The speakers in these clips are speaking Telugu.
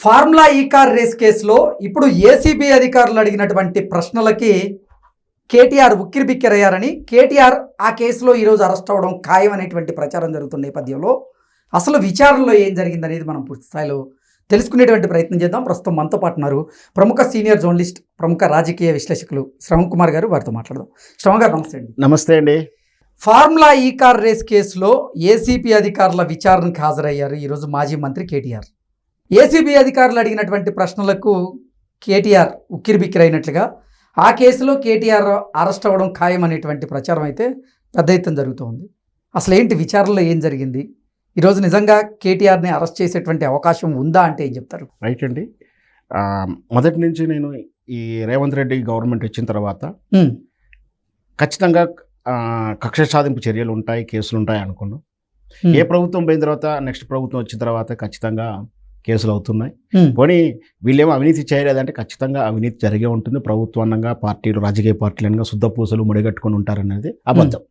ఫార్ములా ఈ కార్ రేస్ కేసులో ఇప్పుడు ఏసీబీ అధికారులు అడిగినటువంటి ప్రశ్నలకి కేటీఆర్ ఉక్కిరిబిక్కిరయ్యారని కేటీఆర్ ఆ కేసులో ఈరోజు అరెస్ట్ అవ్వడం ఖాయం అనేటువంటి ప్రచారం జరుగుతున్న నేపథ్యంలో అసలు విచారణలో ఏం జరిగిందనేది మనం పూర్తి స్థాయిలో తెలుసుకునేటువంటి ప్రయత్నం చేద్దాం. ప్రస్తుతం మనతో పాటు ఉన్నారు ప్రముఖ సీనియర్ జర్నలిస్ట్ ప్రముఖ రాజకీయ విశ్లేషకులు శ్రవణ్ కుమార్ గారు. వారితో మాట్లాడదాం. శ్రవణ్ గారు నమస్తే అండి. నమస్తే అండి. ఫార్ములా ఈ కార్ రేస్ కేసులో ఏసీపీ అధికారుల విచారణకు హాజరయ్యారు ఈరోజు మాజీ మంత్రి కేటీఆర్. ఏసీబీ అధికారులు అడిగినటువంటి ప్రశ్నలకు కేటీఆర్ ఉక్కిరిబిక్కిరైనట్లుగా ఆ కేసులో కేటీఆర్ అరెస్ట్ అవ్వడం ఖాయం అనేటువంటి ప్రచారం అయితే పెద్ద ఎత్తున జరుగుతోంది. అసలు ఏంటి విచారణలో ఏం జరిగింది? ఈరోజు నిజంగా కేటీఆర్ని అరెస్ట్ చేసేటువంటి అవకాశం ఉందా అంటే ఏం చెప్తారు? రైట్ అండి. మొదటి నుంచి నేను ఈ రేవంత్ రెడ్డి గవర్నమెంట్ వచ్చిన తర్వాత ఖచ్చితంగా కక్ష సాధింపు చర్యలు ఉంటాయి కేసులు ఉంటాయి అనుకున్నాం. ఏ ప్రభుత్వం పోయిన తర్వాత నెక్స్ట్ ప్రభుత్వం వచ్చిన తర్వాత ఖచ్చితంగా కేసులు అవుతున్నాయి. పోనీ వీళ్ళేమో అవినీతి చేయలేదంటే ఖచ్చితంగా అవినీతి జరిగే ఉంటుంది. ప్రభుత్వాన్నంగా పార్టీలు రాజకీయ పార్టీలనుగా శుద్ధ పూసలు ముడిగట్టుకొని ఉంటారనేది అబద్ధం.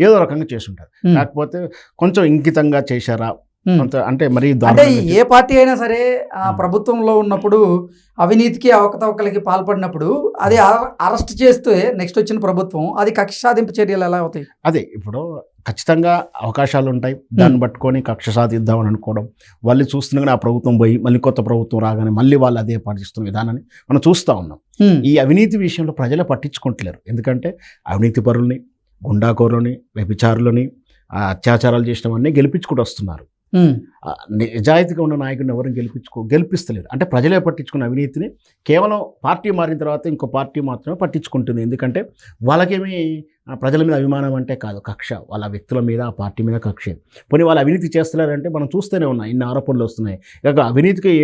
ఏదో రకంగా చేసుంటారు హ్మ్, కాకపోతే కొంచెం ఇంకితంగా చేశారా. కొంత అంటే మరీ అంటే ఏ పార్టీ అయినా సరే ఆ. ప్రభుత్వంలో ఉన్నప్పుడు అవినీతికి అవకతవకలకి పాల్పడినప్పుడు అది అర- అరెస్ట్ చేస్తే నెక్స్ట్ వచ్చిన ప్రభుత్వం అది కక్ష సాధింపు చర్యలు ఎలా అవుతాయి? అదే ఇప్పుడు ఖచ్చితంగా అవకాశాలు ఉంటాయి దాన్ని పట్టుకొని కక్ష సాధిద్దామని అనుకోవడం. వాళ్ళు చూస్తుండగానే ఆ ప్రభుత్వం పోయి మళ్ళీ కొత్త ప్రభుత్వం రాగానే మళ్ళీ వాళ్ళు అదే పాటిస్తున్న విధానాన్ని మనం చూస్తూ ఉన్నాం. Hmm. ఈ అవినీతి విషయంలో ప్రజలు పట్టించుకుంటలేరు. ఎందుకంటే అవినీతి పరులని గుండాకోరులని వ్యభిచారులని అత్యాచారాలు చేసినవన్నీ గెలిపించుకుంటూ వస్తున్నారు. Hmm. నిజాయితీగా ఉన్న నాయకుడిని ఎవరిని గెలిపించుకో గెలిపిస్తలేరు అంటే ప్రజలే పట్టించుకున్న అవినీతిని కేవలం పార్టీ మారిన తర్వాత ఇంకో పార్టీ మాత్రమే పట్టించుకుంటుంది. ఎందుకంటే వాళ్ళకేమీ ప్రజల మీద అభిమానం అంటే కాదు. కక్ష. వాళ్ళ వ్యక్తుల మీద ఆ పార్టీ మీద కక్ష. పోనీ వాళ్ళు అవినీతి చేస్తున్నారంటే మనం చూస్తూనే ఉన్నాం. ఇన్ని ఆరోపణలు వస్తున్నాయి. ఇక అవినీతికి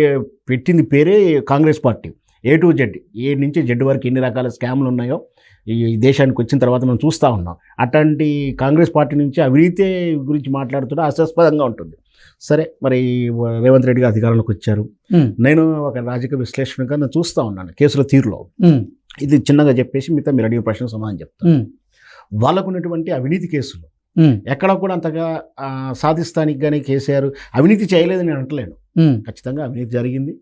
పెట్టింది పేరే Congress party. A to Z. A నుంచి జెడ్ వరకు ఎన్ని రకాల స్కామ్లు ఉన్నాయో ఈ దేశానికి వచ్చిన తర్వాత మనం చూస్తూ ఉన్నాం. అట్లాంటి కాంగ్రెస్ పార్టీ నుంచి అవినీతి గురించి మాట్లాడుతుంటే హాస్యాస్పదంగా ఉంటుంది. సరే మరి రేవంత్ రెడ్డి గారు అధికారంలోకి వచ్చారు. నేను ఒక రాజకీయ విశ్లేషణగా నేను చూస్తూ ఉన్నాను కేసుల తీరులో. ఇది చిన్నగా చెప్పేసి మిగతా మీరు అడిగిన ప్రశ్న సమాధానం చెప్తాను. వాళ్ళకు ఉన్నటువంటి అవినీతి కేసులు. ఎక్కడ కూడా అంతగా సాధిస్తానికి కానీ కేసీఆర్ అవినీతి చేయలేదని నేను అంటలేను. ఖచ్చితంగా అవినీతి జరిగింది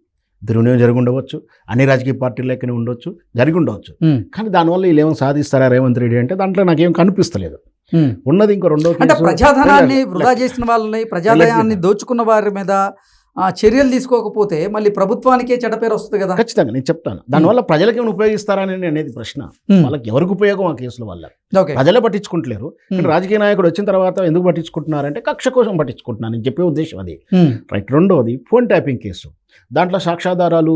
దుర్వినియోగం జరిగి ఉండవచ్చు అన్ని రాజకీయ పార్టీలు లెక్కనే ఉండొచ్చు జరిగి ఉండవచ్చు. కానీ దానివల్ల వీళ్ళు ఏమైనా సాధిస్తారా రేవంత్ రెడ్డి అంటే దాంట్లో నాకేం కనిపిస్తలేదు. ఉన్నది ఇంకో రెండో అంటే ప్రజాధనాన్ని వృధా చేసిన వాళ్ళని ప్రజాధనాన్ని దోచుకున్న వారి మీద ఆ, చర్యలు తీసుకోకపోతే మళ్ళీ ప్రభుత్వానికే చెడ్డ పేరు వస్తుంది కదా. ఖచ్చితంగా నేను చెప్తాను. దానివల్ల ప్రజలకు ఏమైనా ఉపయోగిస్తారని అనేది ప్రశ్న. వాళ్ళకి ఎవరికి ఉపయోగం ఆ కేసుల వల్ల? ప్రజలే పట్టించుకుంటలేరు. రాజకీయ నాయకుడు వచ్చిన తర్వాత ఎందుకు పట్టించుకుంటున్నారంటే కక్ష కోసం పట్టించుకుంటున్నాను. నేను చెప్పే ఉద్దేశం అది. రైట్ రెండోది ఫోన్ ట్యాపింగ్ కేసు. దాంట్లో సాక్ష్యాధారాలు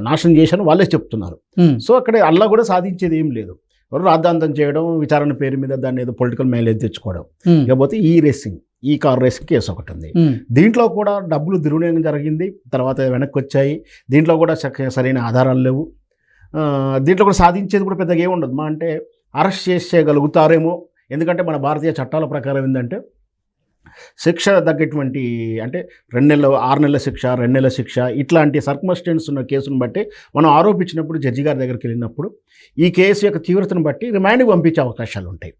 నాశనం చేశాను వాళ్ళే చెప్తున్నారు. సో అక్కడ అల్లా కూడా సాధించేది ఏం లేదు. ఎవరు రాద్ధాంతం చేయడం విచారణ పేరు మీద దాన్ని ఏదో పొలిటికల్ మైలేజ్ తెచ్చుకోవడం. లేకపోతే ఈ రేసింగ్ ఈ కార్ రేసింగ్ కేసు ఒకటి ఉంది. దీంట్లో కూడా డబ్బులు దుర్వినియోగం జరిగింది తర్వాత వెనక్కి వచ్చాయి దీంట్లో కూడా సరైన ఆధారాలు లేవు. దీంట్లో కూడా సాధించేది కూడా పెద్దగా ఏమి ఉండదు మా అంటే అరెస్ట్ చేసేయగలుగుతారేమో. ఎందుకంటే మన భారతీయ చట్టాల ప్రకారం ఏంటంటే శిక్ష తగ్గటువంటి అంటే రెండు నెలల ఆరు నెలల శిక్ష రెండు నెలల శిక్ష ఇట్లాంటి సర్కమస్టెన్స్ ఉన్న కేసును బట్టి మనం ఆరోపించినప్పుడు జడ్జి గారి దగ్గరికి వెళ్ళినప్పుడు ఈ కేసు యొక్క తీవ్రతను బట్టి రిమాండ్కి పంపించే అవకాశాలు ఉంటాయి.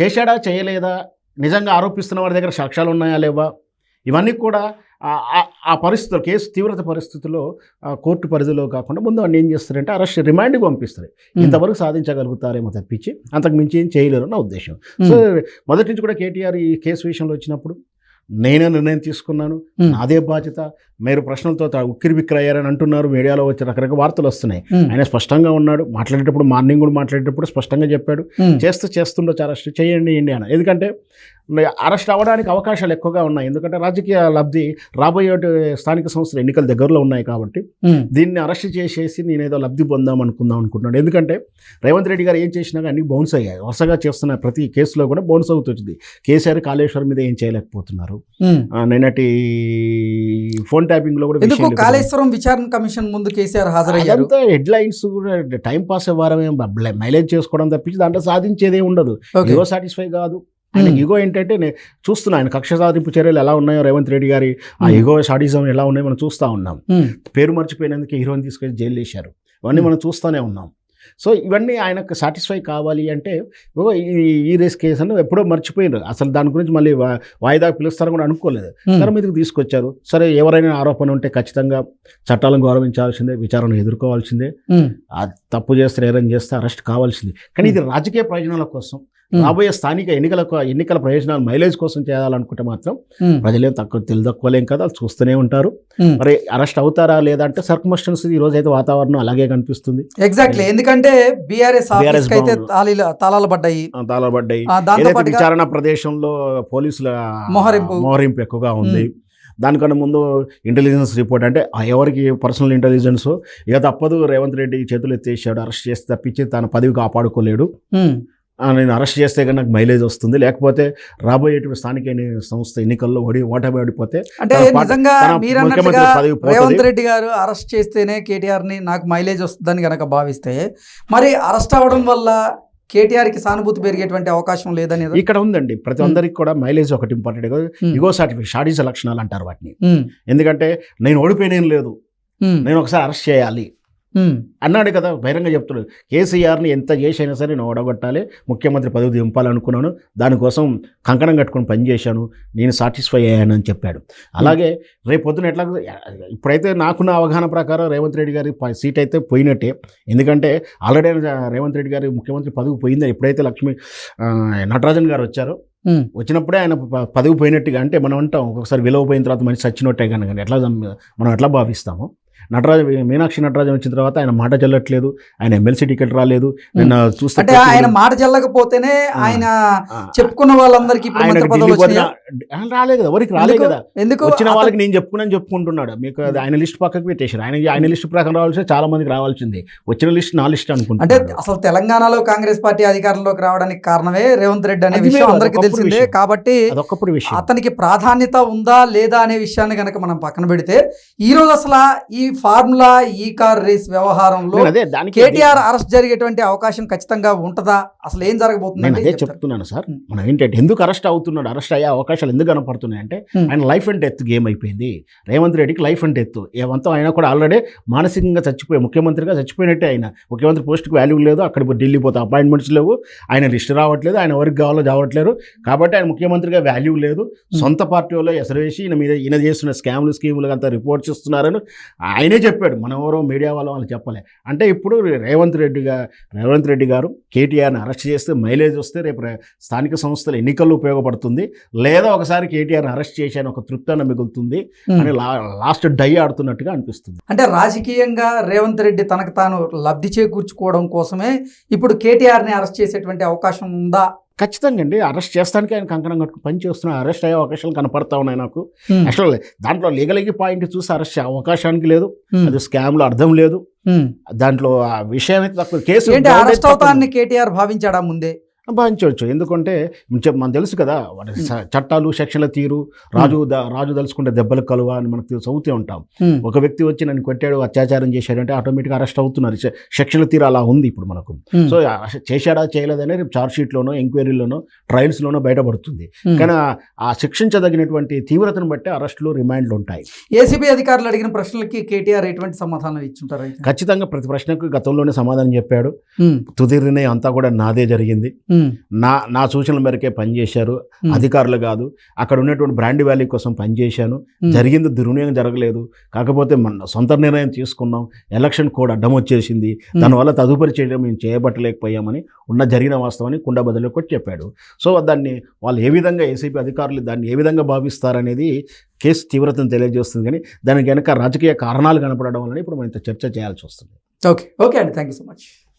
చేశాడా చేయలేదా? నిజంగా ఆరోపిస్తున్న వారి దగ్గర సాక్ష్యాలు ఉన్నాయా లేవా? ఇవన్నీ కూడా ఆ- పరిస్థితుల్లో కేసు తీవ్రత పరిస్థితుల్లో కోర్టు పరిధిలో కాకుండా ముందు వాడిని ఏం చేస్తారంటే అరెస్ట్ రిమాండ్కి పంపిస్తారు. ఇంతవరకు సాధించగలుగుతారేమో తప్పించి అంతకు మించి ఏం చేయలేరు నా ఉద్దేశం. సో మొదటి నుంచి కూడా కేటీఆర్ ఈ కేసు విషయంలో వచ్చినప్పుడు నేనే నిర్ణయం తీసుకున్నాను. నాదే బాధ్యత. మీరు ప్రశ్నలతో తా- ఉక్కిరి బిక్కిరయ్యారని అంటున్నారు. మీడియాలో వచ్చి రకరకాల వార్తలు వస్తున్నాయి. ఆయన స్పష్టంగా ఉన్నాడు. మాట్లాడేటప్పుడు మార్నింగ్ కూడా మాట్లాడేటప్పుడు స్పష్టంగా చెప్పాడు. చేస్తూ చేస్తుండొచ్చు అరెస్ట్. చేయండి ఇండి అని ఎందుకంటే అరెస్ట్ అవ్వడానికి అవకాశాలు ఎక్కువగా ఉన్నాయి. ఎందుకంటే రాజకీయ లబ్ధి రాబోయే స్థానిక సంస్థల ఎన్నికలు దగ్గరలో ఉన్నాయి కాబట్టి. దీన్ని అరెస్ట్ చేసేసి నేను ఏదో లబ్ధి పొందాం అనుకుందాం అనుకుంటున్నాను. ఎందుకంటే రేవంత్ రెడ్డి గారు ఏం చేసినా కానీ బౌన్స్ అయ్యాయి. వరుసగా చేస్తున్న ప్రతి కేసులో కూడా బౌన్స్ అవుతుంది. కేసీఆర్ కాళేశ్వరం మీద ఏం చేయలేకపోతున్నారు. ఆ, నిన్నటి ఫోన్ ట్యాపింగ్లో కూడా ఎందుకు విషయాలు కాళేశ్వరం విచారణ కమిషన్ ముందు కేసీఆర్ హాజరయ్యారు? హెడ్ లైన్స్ కూడా టైం పాస్ అవ్వడమే మైలేజ్ చేసుకోవడం తప్పించి దాంట్లో సాధించేదే ఉండదు. ఈగో సాటిస్ఫై కాదు. ఆయన. ఈగో ఏంటంటే నేను చూస్తున్నా ఆయన కక్ష సాధింపు చర్యలు ఎలా ఉన్నాయో రేవంత్ రెడ్డి గారి ఆ. ఈగో సాడిజం ఎలా ఉన్నాయో మనం చూస్తూ ఉన్నాం. పేరు మర్చిపోయినందుకు హీరోని తీసుకెళ్ళి జైలు వేశారు. ఇవన్నీ. మనం చూస్తూనే ఉన్నాం. సో ఇవన్నీ ఆయనకు సాటిస్ఫై కావాలి అంటే ఈ రేస్ కేసు అని ఎప్పుడో మర్చిపోయినారు అసలు దాని గురించి మళ్ళీ వాయిదా పిలుస్తారని కూడా అనుకోలేదు. తెర మీదకి తీసుకొచ్చారు. సరే ఎవరైనా ఆరోపణ ఉంటే ఖచ్చితంగా చట్టాలను గౌరవించాల్సిందే విచారణ ఎదుర్కోవాల్సిందే. తప్పు చేస్తే నేరం చేస్తే అరెస్ట్ కావాల్సింది. కానీ ఇది రాజకీయ ప్రయోజనాల కోసం రాబోయే స్థానిక ఎన్నికల ఎన్నికల ప్రయోజనాలు మైలేజ్ కోసం చేయాలనుకుంటే మాత్రం ప్రజలేం తక్కువ తెలిదక్కువలేం కదా వాళ్ళు చూస్తూనే ఉంటారు. మరి అరెస్ట్ అవుతారా లేదా అంటే సర్కమస్టెన్స్ ఈ రోజు అయితే వాతావరణం అలాగే కనిపిస్తుంది. ఎగ్జాక్ట్లీ ఎందుకంటే బీఆర్ఎస్ అయితే. తాళీలు తాళాలు పడ్డాయి. ఏదైతే పాటుగా విచారణ ప్రదేశంలో పోలీసుల మోహరింపు. మోహరింపు ఎక్కువగా ఉంది. దానికన్నా ముందు ఇంటెలిజెన్స్ రిపోర్ట్ అంటే ఎవరికి పర్సనల్ ఇంటెలిజెన్స్ ఇక తప్పదు. రేవంత్ రెడ్డి చేతులు ఎత్తేసాడు. అరెస్ట్ చేస్తే తప్పించి తన పదవి కాపాడుకోలేడు. నేను అరెస్ట్ చేస్తే కనుక నాకు మైలేజ్ వస్తుంది. లేకపోతే రాబోయేటువంటి స్థానిక సంస్థ ఎన్నికల్లో ఓడి ఓటమి ఓడిపోతే అంటే నిజంగా. రేవంత్ రెడ్డి గారు అరెస్ట్ చేస్తేనే కేటీఆర్ని నాకు మైలేజ్ వస్తుందని గనక భావిస్తే మరి అరెస్ట్ అవ్వడం వల్ల కేటీఆర్కి సానుభూతి పెరిగేటువంటి అవకాశం లేదనేది? ఇక్కడ ఉందండి. ప్రతి. ఒక్కరికి కూడా మైలేజ్ ఒకటి ఇంపార్టెంట్. ఇగో సర్టిఫికేట్ షాడీస్ లక్షణాలు అంటారు వాటిని. ఎందుకంటే నేను ఓడిపోయినేం లేదు. నేను ఒకసారి అరెస్ట్ చేయాలి. అన్నాడు కదా బహిరంగ చెప్తున్నాడు. కేసీఆర్ని ఎంత చేసైనా సరే నేను ఓడగొట్టాలి ముఖ్యమంత్రి పదవి దింపాలనుకున్నాను దానికోసం కంకణం కట్టుకొని పనిచేశాను నేను సాటిస్ఫై అయ్యాను అని చెప్పాడు. అలాగే రేపు పొద్దున ఎట్లా ఇప్పుడైతే నాకున్న అవగాహన ప్రకారం రేవంత్ రెడ్డి గారి సీట్ అయితే పోయినట్టే. ఎందుకంటే ఆల్రెడీ రేవంత్ రెడ్డి గారి ముఖ్యమంత్రి పదవి పోయిందని ఎప్పుడైతే లక్ష్మీ నటరాజన్ గారు వచ్చారో వచ్చినప్పుడే ఆయన పదవి పోయినట్టుగా అంటే మనం అంటాం ఒక్కొక్కసారి విలువ పోయిన తర్వాత మనిషి చచ్చినట్టే కనుక ఎట్లా మనం ఎట్లా భావిస్తాము? నటరాజ మీనాక్షి నటరాజన్ వచ్చిన తర్వాత ఆయన మాట చెల్లట్లేదు ఆయన ఎమ్మెల్సీ టికెట్ రాలేదు నిన్న చూస్తే అంటే ఆయన మాట చెల్లకపోతేనే ఆయన చెప్పుకున్న వాళ్ళందరికీ రాలేదు కదా ఎవరికి రాలేదు ఎందుకు? కదా? ఎందుకు? వచ్చిన వాళ్ళకి నేను చెప్పుకున్నాను చెప్పుకుంటున్నాడు. మీకు ఆయన లిస్ట్ పక్కకు పెట్టేశారు. ఆయన ఆయన లిస్ట్ ప్రకారం రావాల్సి చాలా మందికి రావాల్సింది. వచ్చిన లిస్ట్ నా లిస్ట్ అంటే అనుకుంటున్నాడు అసలు తెలంగాణలో కాంగ్రెస్ పార్టీ అధికారంలోకి రావడానికి కారణమే రేవంత్ రెడ్డి అనే విషయం అందరికీ అదొకప్పుడు తెలిసిందే. కాబట్టి అదొక్కప్పుడు విషయం. అతనికి ప్రాధాన్యత ఉందా లేదా అనే విషయాన్ని కనుక మనం పక్కన పెడితే ఈ రోజు అసలు ఈ ఫార్ములా ఈ కార్ రేస్ వ్యవహారంలో కేటీఆర్ అరెస్ట్ జరిగేటువంటి అవకాశం ఖచ్చితంగా ఉంటదా? అసలు ఏం నేను జరగబోతుందండి అదే. చెప్తున్నాను సార్. మనం ఏంటంటే ఎందుకు అరెస్ట్ అవుతున్నాడు? అరెస్ట్ అయ్యే అవకాశాలు ఎందుకు కనపడుతున్నాయి అంటే. ఆయన లైఫ్ అండ్ డెత్ గేమ్ అయిపోయింది. రేవంత్ రెడ్డికి లైఫ్ అండ్ డెత్. ఏమంతా ఆయన కూడా ఆల్రెడీ మానసికంగా చచ్చిపోయి ముఖ్యమంత్రిగా చచ్చిపోయినట్టే ఆయన. ముఖ్యమంత్రి పోస్ట్కి వాల్యూ లేదు అక్కడ ఢిల్లీ పోతే అపాయింట్మెంట్స్ లేవు. ఆయన లిస్ట్ రావట్లేదు ఆయన ఎవరికి కావాలో చావట్లేరు కాబట్టి ఆయన ముఖ్యమంత్రిగా వాల్యూ లేదు. సొంత పార్టీ వాళ్ళు ఎసరేసి ఈయన మీద ఈయన చేస్తున్న స్కామ్లు స్కీములు అంతా రిపోర్ట్స్ ఇస్తున్నారని ఆయనే చెప్పాడు మనం ఎవరో మీడియా వాళ్ళం వాళ్ళు చెప్పలే. అంటే ఇప్పుడు రేవంత్ రెడ్డిగా రేవంత్ రెడ్డి గారు కేటీఆర్ని అరెస్ట్ చేస్తే మైలేజ్ వస్తే రేపు స్థానిక సంస్థల ఎన్నికల్లో ఉపయోగపడుతుంది. లేదా ఒకసారి కేటీఆర్ని అరెస్ట్ చేశాను ఒక తృప్తి అన్న మిగులుతుంది. అని లాస్ట్ డై ఆడుతున్నట్టుగా అనిపిస్తుంది. అంటే రాజకీయంగా రేవంత్ రెడ్డి తనకు తాను లబ్ధి చేకూర్చుకోవడం కోసమే ఇప్పుడు కేటీఆర్ని అరెస్ట్ చేసేటువంటి అవకాశం ఉందా? ఖచ్చితంగా అండి. అరెస్ట్ చేస్తానికి ఆయన కంకణం కట్టుకు పని చేస్తున్నా అరెస్ట్ అయ్యే అవకాశాలు కనపడతా ఉన్నాయి నాకు. యాక్చువల్ దాంట్లో లీగల్గా పాయింట్ చూసి అరెస్ట్ అవకాశానికి లేదు. అది స్కామ్లో అర్థం లేదు. దాంట్లో ఆ విషయం అయితే తక్కువ. Case arrest. అవుతాన్ని కేటీఆర్ భావించాడా ముందే? భావించవచ్చు ఎందుకంటే మనకు తెలుసు కదా చట్టాలు సెక్షన్ల తీరు రాజు రాజు దలుచుకుంటే దెబ్బలు కలువ అని మనకు చదువుతూ ఉంటాం. ఒక వ్యక్తి వచ్చి నన్ను కొట్టాడు అత్యాచారం చేశాడు అంటే ఆటోమేటిక్గా అరెస్ట్ అవుతున్నారు. సెక్షన్ల తీరు అలా ఉంది ఇప్పుడు మనకు. సో చేశాడా చేయలేదని ఛార్జ్ షీట్లోనో ఎంక్వైరీలోనో ట్రయల్స్లోనో బయటపడుతుంది. కానీ ఆ- శిక్షించదగినటువంటి తీవ్రతను బట్టి అరెస్టులు రిమాండ్లు ఉంటాయి. ఏసీబీ అధికారులు అడిగిన ప్రశ్నలకి కేటీఆర్ ఎటువంటి సమాధానం ఇచ్చుంటారు ఖచ్చితంగా ప్రతి ప్రశ్నకు గతంలోనే సమాధానం చెప్పాడు. తుది నిర్ణయం అంతా కూడా నాదే జరిగింది. నా నా సూచనల మేరకే పనిచేశారు. అధికారులు కాదు. అక్కడ ఉన్నటువంటి బ్రాండ్ వాల్యూ కోసం పనిచేశాను. జరిగింది దుర్వినియోగం జరగలేదు. కాకపోతే మన సొంత నిర్ణయం తీసుకున్నాం. ఎలక్షన్ కోడ్ అడ్డం వచ్చేసింది. దానివల్ల తదుపరి చర్యలు మేము చేయబట్టలేకపోయామని ఉన్న జరిగిన వాస్తవాన్ని కుండ బదులు కొట్టి చెప్పాడు. సో దాన్ని వాళ్ళు ఏ విధంగా ఏసీపీ అధికారులు దాన్ని ఏ విధంగా భావిస్తారనేది కేసు తీవ్రతను తెలియజేస్తుంది. కానీ దానికి వెనక రాజకీయ కారణాలు కనపడడం వల్ల ఇప్పుడు మనం ఇంత చర్చ చేయాల్సి వస్తుంది. ఓకే. ఓకే అండి. Thank you so much.